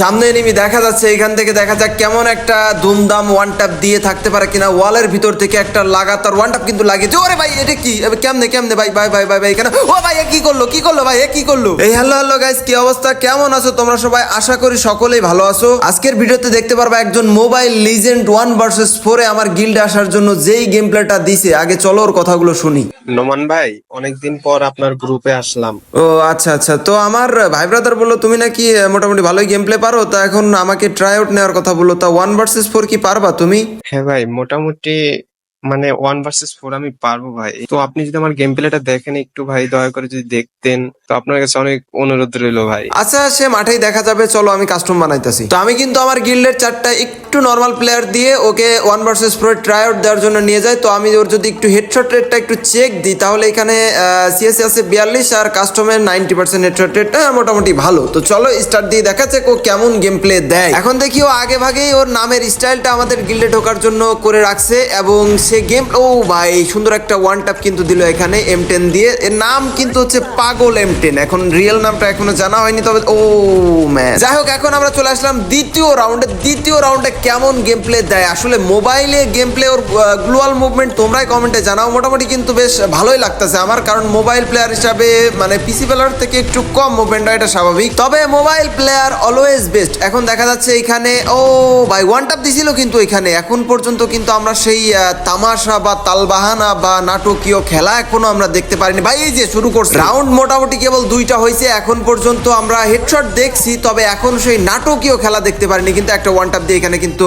সামনে এনিমি দেখা যাচ্ছে এখান থেকে দেখা যাক কেমন একটা দুমদাম ওয়ান টাপ দিয়ে থাকতে পারে কিনা। ওয়ালের ভিতর থেকে একটা লাগাতার ওয়ান ট্যাপ কিন্তু লাগিয়েছে। ওরে ভাই এটা কি? কেমনে কেমনে? ভাই ভাই ভাই ভাই ভাই এখানে ও ভাই এ কি করল? কি করল ভাই? এ কি করল? এই হ্যালো হ্যালো গাইস কি অবস্থা? কেমন আছো? তোমরা সবাই আশা করি সকলেই ভালো আছো। আজকের ভিডিওতে দেখতে পারবে একজন মোবাইল লিজেন্ড ওয়ান ভার্সেস ফোরে আমার গিল্ডে আসার জন্য যেই গেম প্লেটা দিছে। আগে চলো ওর কথাগুলো শুনি। নোমান ভাই অনেকদিন পর আপনার গ্রুপে আসলাম। ও আচ্ছা আচ্ছা। তো আমার ভাই ব্রাদার বলল তুমি নাকি মোটামুটি ভালোই গেম প্লে পারো, তা এখন আমাকে ট্রাই আউট নেওয়ার কথা বলো, তা ওয়ান ভার্সেস ফোর কি পারবা তুমি? হ্যাঁ ভাই, মোটামুটি মানে ওয়ান ভার্সেস ফোর আমি পারব ভাই। তো আপনি যদি আমার গেম প্লেটা দেখেন একটু ভাই, দয়া করে যদি দেখতেন, তো আপনার কাছে অনেক অনুরোধ রইল ভাই। আচ্ছা সে মাঠেই দেখা যাবে, চলো আমি কাস্টম বানাইতেছি। তো আমি কিন্তু আমার গিল্ডের চারটা একটু নর্মাল প্লেয়ার দিয়ে okay one versus four try out দেওয়ার জন্য নিয়ে যাই। তো আমি ওর যদি একটু হেডশট রেটটা একটু চেক দিই, তাহলে এখানে সিএসসি আছে বিয়াল্লিশ আর কাস্টমের নাইনটি পার্সেন্ট হেডশট রেটটা মোটামুটি ভালো। তো চলো স্টার্ট দিয়ে দেখাচ্ছে ও কেমন গেম প্লে দেয়। এখন দেখি ও আগে ভাগেই ওর নামের স্টাইলটা আমাদের গিল্ডে ঢোকার জন্য করে রাখছে এবং সে গেম ও ভাই সুন্দর একটা ওয়ান ট্যাপ কিন্তু দিল এখানে এম টেন দিয়ে। এর নাম কিন্তু হচ্ছে পাগল এম টেন এখন রিয়েল নামটা এখনও জানা হয়নি তবে ও ম্যান যাই হোক এখন আমরা চলে আসলাম দ্বিতীয় রাউন্ডে দ্বিতীয় রাউন্ডে কেমন গেম প্লে দেয়? আসলে মোবাইলে গেম প্লে ওর গ্লোয়াল মুভমেন্ট তোমরাই কমেন্টে জানাও। মোটামুটি কিন্তু বেশ ভালোই লাগতেছে আমার কারণ মোবাইল প্লেয়ার হিসাবে মানে পিসি প্লেয়ার থেকে একটু কম মুভমেন্ট হয় এটা স্বাভাবিক। তবে মোবাইল প্লেয়ার অলওয়েজ বেস্ট এখন দেখা যাচ্ছে এখানে ও ভাই ওয়ান টাপ দিছিল কিন্তু এখানে। এখন পর্যন্ত কিন্তু আমরা সেই আহ, তামাশা বা তালবাহানা বা নাটকীয় খেলা এখনও আমরা দেখতে পারিনি। ভাই, এই যে শুরু করছে। রাউন্ড মোটামুটি কেবল দুইটা হয়েছে, এখন পর্যন্ত আমরা হেডশট দেখছি, তবে এখন সেই নাটকীয় খেলা দেখতে পারিনি, কিন্তু একটা ওয়ান টাপ দিয়ে এখানে কিন্তু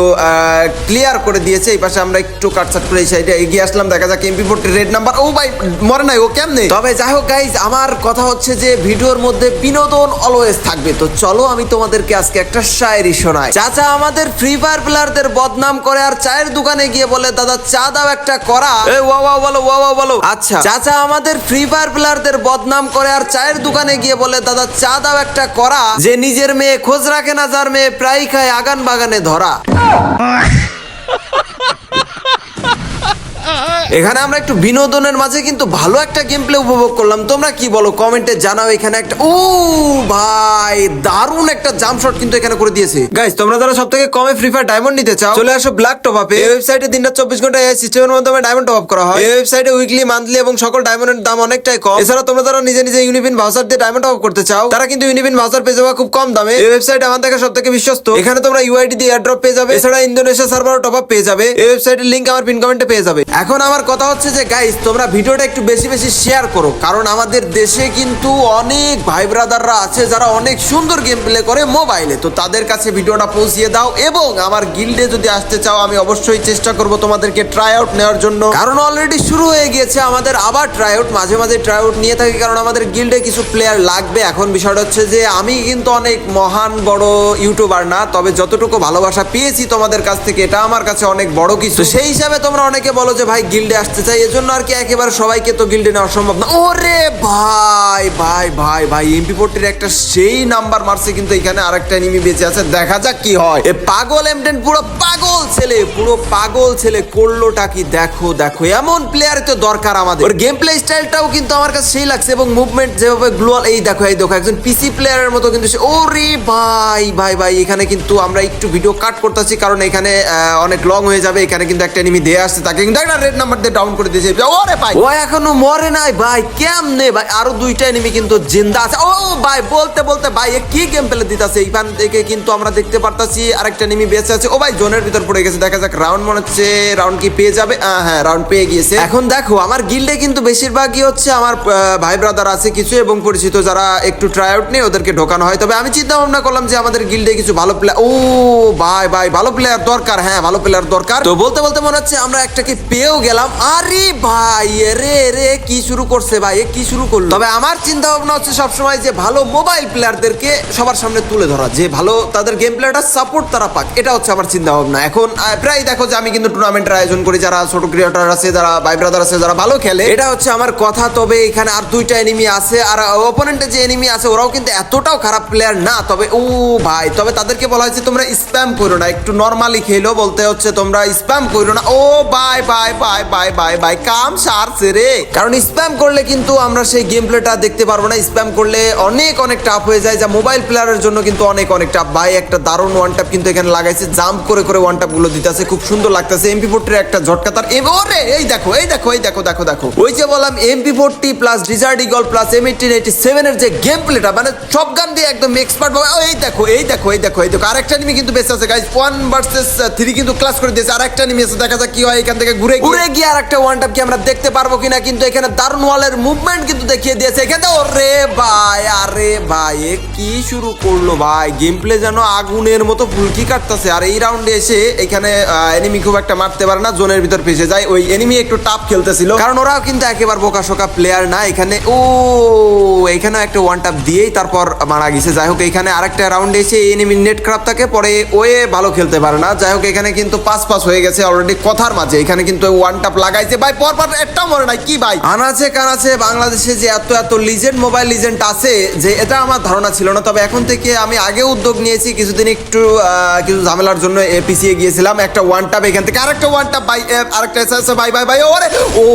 ক্লিয়ার করে দিয়েছে। এই পাশে আমরা একটু কাটসাট করে এই সাইডে এগিয়ে আসলাম, দেখা যাক এমপি ফোরটি রেড নাম্বার ও ভাই, মরে নাই, ও কেমনে? তবে যাই হোক গাইজ আমার কথা হচ্ছে যে ভিডিওর মধ্যে বিনোদন অলওয়েজ থাকবে। তো চলো, আমি তোমাদেরকে আজকে একটা শায়েরি শোনাই। চাচা আমাদের ফ্রি ফায়ার প্লেয়ারদের বদনাম করে আর চায়ের দোকানে গিয়ে বলে, দাদা, চা দাও একটা করা এ ওয়া ওয়া বলো ওয়া ওয়া বলো। আচ্ছা। চাচা আমাদের ফ্রি ফায়ার প্লেয়ারদের বদনাম করে আর চায়ের দোকানে গিয়ে বলে দাদা চা দাও একটা করা যে নিজের মেয়ে খোঁজ রাখে না যার মেয়ে প্রায় খায় আগান বাগানে ধরা। এখানে আমরা একটু বিনোদনের মাঝে কিন্তু ভালো একটা গেম প্লে উপভোগ করলাম। তোমরা কি বলো? কমেন্টে জানাও এখানে একটা ও ভাই দারুণ একটা জাম্প শট কিন্তু এখানে করে দিয়েছে। গাইস তোমরা যারা সব থেকে কমে ফ্রি ফায়ার ডায়মন্ড নিতে চাও চলে আসো ব্ল্যাক টপ আপে এই ওয়েবসাইটে দিনটা চব্বিশ ঘণ্টা এই সিস্টেমের মাধ্যমে ডায়মন্ড টপ আপ করা হয়। এই ওয়েবসাইটে উইকলি মান্থলি এবং সকল ডায়মন্ডের দাম অনেকটাই কম। এছাড়া তোমরা যারা নিজে নিজে ইউনিপিন ভাউচার দিয়ে ডায়মন্ড টপ আপ করতে চাও তারা কিন্তু ইউনিপিন ভাউচার পেয়ে যাবে খুব কম দামে। এই ওয়েবসাইট আমার দেখা সব থেকে বিশ্বস্ত। এখানে তোমরা ইউআইডি দিয়ে এয়ারড্রপ পেয়ে যাবে। এছাড়া ইন্দোনেশিয়া সার্ভার টপ আপ পেয়ে যাবে। এই ওয়েবসাইটের লিংক আমার পিন কমেন্টে পেয়ে যাবে। এখন আমার কথা হচ্ছে যে গাইস তোমরা ভিডিওটা একটু বেশি বেশি শেয়ার করো, কারণ আমাদের দেশে কিন্তু অনেক ভাই ব্রাদাররা আছে যারা অনেক সুন্দর গেম প্লে করে মোবাইলে তো তাদের কাছে ভিডিওটা পৌঁছিয়ে দাও এবং আমার গিল্ডে যদি আসতে চাও, আমি অবশ্যই চেষ্টা করব তোমাদেরকে ট্রাই আউট নেওয়ার জন্য। কারণ অলরেডি শুরু হয়ে গিয়েছে আমাদের আবার ট্রাই আউট মাঝে মাঝে ট্রাই আউট নিয়ে থাকি, কারণ আমাদের গিল্ডে কিছু প্লেয়ার লাগবে। এখন বিষয়টা হচ্ছে যে, আমি কিন্তু অনেক মহান, বড় ইউটিউবার না, তবে যতটুকু ভালোবাসা পেয়েছি তোমাদের কাছ থেকে, এটা আমার কাছে অনেক বড় কিছু। সেই হিসাবে তোমরা অনেকে বলো যে ভাই গিল্ডে আসতে চাই, এজন্য আর কি একেবারে সবাইকে তো গিল্ডে নেওয়া সম্ভব না। ওরে ভাই ভাই ভাই ভাই এমপি ফোরটির একটা সেই নাম্বার মারছে কিন্তু এখানে আরেকটা এনিমি বেঁচে আছে। দেখা যাক কি হয়। এ পাগল এমটেন পুরো পাগল ছেলে, পুরো পাগল ছেলে করলোটা কি? দেখো দেখো, এমন প্লেয়ার তো দরকার আমাদের। ওর গেম প্লে স্টাইলটাও কিন্তু আমার কাছে সেই লাগছে এবং মুভমেন্ট যেভাবে গ্লোয়াল এই দেখো এই দেখো, একজন পিসি প্লেয়ারের মতো কিন্তু সে ওরে ভাই ভাই ভাই, এখানে কিন্তু আমরা একটু ভিডিও কাট করতেছি কারণ এখানে অনেক লং হয়ে যাবে। এখানে কিন্তু একটা এনিমি দিয়ে আসছে, তাকে কিন্তু একটা রেড নাম্বার দিয়ে ডাউন করে দিয়েছে। ওরে ভাই। ও এখনও মরে নাই ভাই কেমনে ভাই? আরও দুইটা এনিমি কিন্তু জিন্দা আছে। ও ভাই বলতে বলতে ভাই এ কি গেম প্লে দিতেছে? এইখান থেকে কিন্তু আমরা দেখতে পারতাছি আরেকটা এনিমি বেঁচে আছে। ও ভাই জোনের ভিতর পড়ে গেছে। দেখা যাক রাউন্ড মনে হচ্ছে রাউন্ড কি পেয়ে যাবে? হ্যাঁ রাউন্ড পেয়ে গিয়েছে। এখন দেখো আমার গিল্ডে কিন্তু বেশিরভাগই হচ্ছে আমার ভাই ব্রাদার আছে কিছু এবং পরিচিত যারা একটু ট্রাই আউট নিয়ে ওদেরকে ঢোকানো হয়। তবে আমি চিন্তা ভাবনা করলাম যে আমাদের গিল্ডে কিছু ভালো প্লেয়ার ও ভাই ভাই ভালো প্লেয়ার দরকার। হ্যাঁ ভালো প্লেয়ার দরকার। তো বলতে বলতে মনে হচ্ছে আমরা একটা একটাকে পেয়েও গেলাম, আরে ভাই রে রে, কি শুরু করছে ভাই কি শুরু করল? তবে আমার চিন্তা ভাবনা হচ্ছে সবসময় যে ভালো মোবাইল প্লেয়ারদেরকে সবার সামনে তুলে ধরা, যে ভালো তাদের গেম প্লেয়ারটা সাপোর্ট তারা পাক, এটা হচ্ছে আমার চিন্তা ভাবনা এখন প্রায় দেখো যে আমি কিন্তু টুর্নামেন্টের আয়োজন করি, যারা ছোট ক্রিয়েটার আছে, যারা ভাই ব্রাদার আছে, যারা ভালো খেলে, এটা হচ্ছে আমার কথা। তবে এখানে আর দুইটা এনিমি আছে, আর ওপোনেন্টে যে এনিমি আছে, ওরাও কিন্তু এতটাও খারাপ প্লেয়ার না, তবে, ও ভাই, তবে তাদেরকে বলা হয়েছে তোমরা স্প্যাম করো না, একটু নর্মালি খেলো বলতে হচ্ছে তোমরা স্প্যাম করো না। ও bye bye bye bye bye bye কাম কারণ স্প্যাম করলে কিন্তু আমরা সেই গেম প্লেটা দেখতে পারব না। স্প্যাম করলে অনেক অনেক টাফ হয়ে যায়। যা মোবাইল প্লেয়ারের জন্য কিন্তু অনেক অনেক টাফ ভাই, একটা দারুণ ওয়ান কিন্তু এখানে লাগাইছে। জাম্প করে করে ওয়ানগুলো দিতেছে। খুব সুন্দর লাগতেছে। এমপি ফোরটির একটা ঝটকা তার। এই দেখো এই দেখো এই দেখো দেখো দেখো। ওই যে বললাম MP forty plus desert eagle plus M eighteen eighty seven এর যে গেম প্লেটা মানে সব গান দিয়ে একদম এক্সপার্ট ভাবে এই দেখো এই দেখো এই দেখো এই দেখো। আরেকটা নিমি কিন্তু বেঁচে আছে গাইজ ওয়ান ভার্সেস থ্রি কিন্তু ক্লাস করে দিয়েছে। আরেকটা নিমি আছে, দেখা যাক কি হয় এখান থেকে। ঘুরে ঘুরে গিয়ে আরেকটা ওয়ান টাপ কি আমরা দেখতে পারব কিনা? কিন্তু এখানে দারুণ ওয়ালের মুভমেন্ট কিন্তু দেখিয়ে দিয়েছে এখানে। ওরে ভাই, আরে ভাই কি শুরু করল ভাই? গেম প্লে যেন আগুনের মতো ফুলকি কাটতেছে। আর এই রাউন্ডে এসে এখানে এনিমি খুব একটা মারতে পারে না জোনের ভিতর ফেসে যায়। ওই এনিমি একটু টাপ খেলতেছিল। কারণ ওরাও কিন্তু একেবারে বোকা শোকা প্লেয়ার না এখানে। ও, এখানেও একটা ওয়ান টাপ দিয়েই তারপর মারা গেছে। যাই হোক, এখানে আরেকটা রাউন্ডে এসে এনিমি নেট খারাপ থাকে। পরে ওয়ে ভালো খেলতে পারে না। যাই হোক, এখানে কিন্তু পাস পাস হয়ে গেছে অলরেডি কথার মাঝে। এখানে কিন্তু ওয়ান টাপ লাগাইছে। ভাই পর পর একটা মরে নাই। কি ভাই? আনাচে কানাচে বাংলাদেশে যে এত এত লিজেন্ড মোবাইল লিজেন্ড আছে, যে এটা আমার ধারণা ছিল না। তবে এখন থেকে আমি আগে উদ্যোগ নিয়েছি, কিছুদিন একটু কিছু ঝামেলার জন্য পিছিয়ে গিয়েছিলাম। একটা ওয়ান টাপ এখান থেকে, আরেকটা ওয়ান টাপ ভাই আরেকটা এসে ভাই ভাই ভাই ওরে! ও,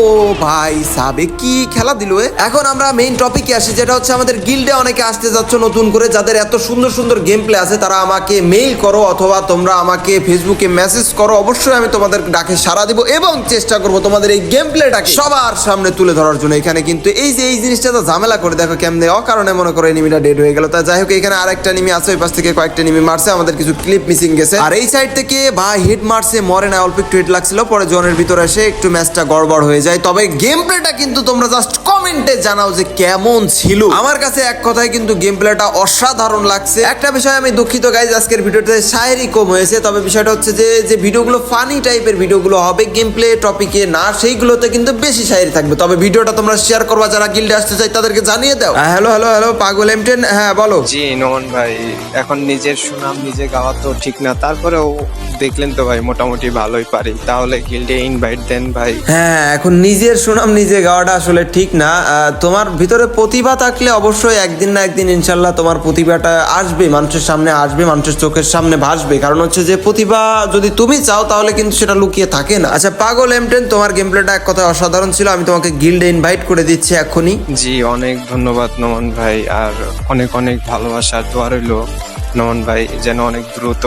ভাই, সাবে, কি খেলা দিল এখন আমরা মেইন টপিকে আসি, যেটা হচ্ছে আমাদের গিল্ডে অনেকে আসতে যাচ্ছ নতুন করে, যাদের এত সুন্দর সুন্দর গেম প্লে আছে, তারা আমাকে মেইল করো, অথবা তোমরা আমাকে ফেসবুকে মেসেজ করো। অবশ্যই আমি তোমাদের ডাকে সাড়া দিব, এবং চেষ্টা করব তোমাদের এই গেম প্লেটাকে সবার সামনে তুলে ধরার জন্য। এখানে কিন্তু এই যে, এই জিনিসটা তো ঝামেলা করে, দেখো কেমনে অকারণে মনে করো এনিমিটা ডেড হয়ে গেল। তা যাই হোক, এখানে আরেকটা নিমি আছে, ওই পাশ থেকে কয়েকটা নিমি মারছে, আমাদের কিছু ক্লিপ মিসিং গেছে। আর এই সাইড থেকে ভাই হিট মারছে, মরে না, অল্প একটু হিট লাগছিল, পরে জোনের ভিতরে এসে একটু ম্যাচটা গড়বড় হয়ে যায়। তবে গেম প্লেটা কিন্তু তোমরা জাস্ট কমেন্টে জানাও যে কেমন ছিল। আমার কাছে এক কথায় কিন্তু গেম প্লেটা অসাধারণ লাগছে। একটা বিষয় আমি দুঃখিত গাইজ আজকের ভিডিওতে শায়েরি কম হয়েছে। তবে বিষয়টা হচ্ছে যে যে ভিডিওগুলো ফানি টাইপের ভিডিওগুলো হবে গেম প্লে টপিকে না সেইগুলোতে কিন্তু বেশি শায়েরি থাকবে। তবে ভিডিওটা তোমরা শেয়ার করবা যারা গিল্ডে আসতে চাই তাদেরকে জানিয়ে দাও। হ্যালো হ্যালো হ্যালো পাগল এমটেন হ্যাঁ বলো। জি নমন ভাই এখন নিজের সুনাম নিজে গাওয়া তো ঠিক না। তারপরেও দেখলেন তো ভাই মোটামুটি ভালোই পারি। তাহলে গিল্ডে ইনভাইট দেন ভাই। হ্যাঁ এখন নিজের সুনাম নিজে গাওয়াটা আসলে ঠিক না। তোমার ভিতরে প্রতিভা থাকলে অবশ্যই একদিন না একদিন ইনশাল্লাহ তোমার প্রতিভাটা আসবে মানুষের সামনে আসবে মানুষের চোখের সামনে ভাসবে। কারণ হচ্ছে যে প্রতিভা যদি তুমি চাও তাহলে কিন্তু সেটা লুকিয়ে থাকে না। আচ্ছা পাগল এমটেন তোমার গেম প্লেটা এক কথায় অসাধারণ ছিল। আমি তোমাকে গিল্ডে ইনভাইট করে দিচ্ছি এখনই। জি, অনেক ধন্যবাদ নমন ভাই, আর অনেক অনেক ভালোবাসা, দোয়া রইল। নমন ভাই যেন অনেক দ্রুত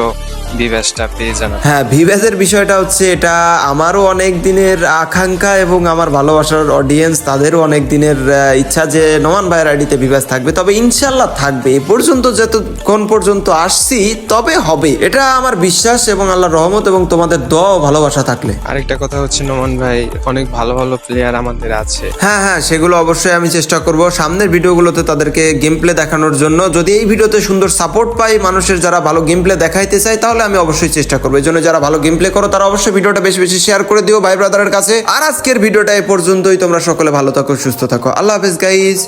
বিবেশটা পেয়ে যান। হ্যাঁ ভিভ্যাসের বিষয়টা হচ্ছে এটা আমারও অনেক দিনের আকাঙ্ক্ষা এবং আমার ভালোবাসার অডিয়েন্স তাদেরও অনেক দিনের ইচ্ছা যে নোমান ভাইয়ের আইডিতে ভিভ্যাস থাকবে। তবে ইনশাল্লাহ থাকবে। এ পর্যন্ত যতক্ষণ পর্যন্ত আসছি তবে হবে। এটা আমার বিশ্বাস এবং আল্লাহর রহমত এবং তোমাদের দোয়া ভালোবাসা থাকলে। আরেকটা কথা হচ্ছে নমন ভাই অনেক ভালো ভালো প্লেয়ার আমাদের আছে। হ্যাঁ হ্যাঁ সেগুলো অবশ্যই আমি চেষ্টা করব। সামনের ভিডিওগুলোতে তাদেরকে গেম প্লে দেখানোর জন্য। যদি এই ভিডিওতে সুন্দর সাপোর্ট পাই মানুষের যারা ভালো গেম প্লে দেখাইতে চায়, তাহলে আমি অবশ্যই চেষ্টা করব। এই জন্য যারা ভালো গেম প্লে করো, তারা অবশ্যই ভিডিওটা বেশি বেশি শেয়ার করে দিও ভাই ব্রাদারের কাছে। আর আজকের ভিডিওটা এ পর্যন্তই। তোমরা সকলে ভালো থাকো, সুস্থ থাকো। আল্লাহ হাফেজ গাইজ